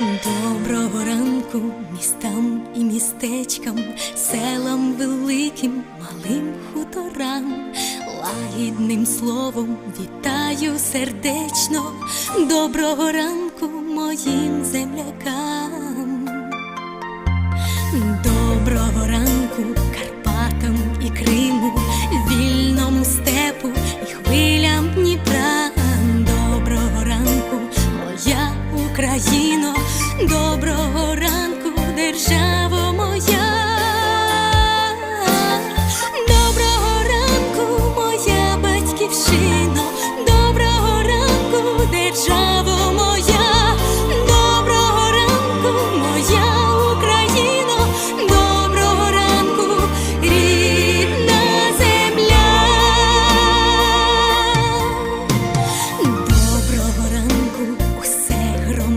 Доброго ранку містам і містечкам, селам великим, малим хуторам, лагідним словом вітаю сердечно, доброго ранку моїм землякам. Доброго ранку моя Україно, доброго ранку, державо моя.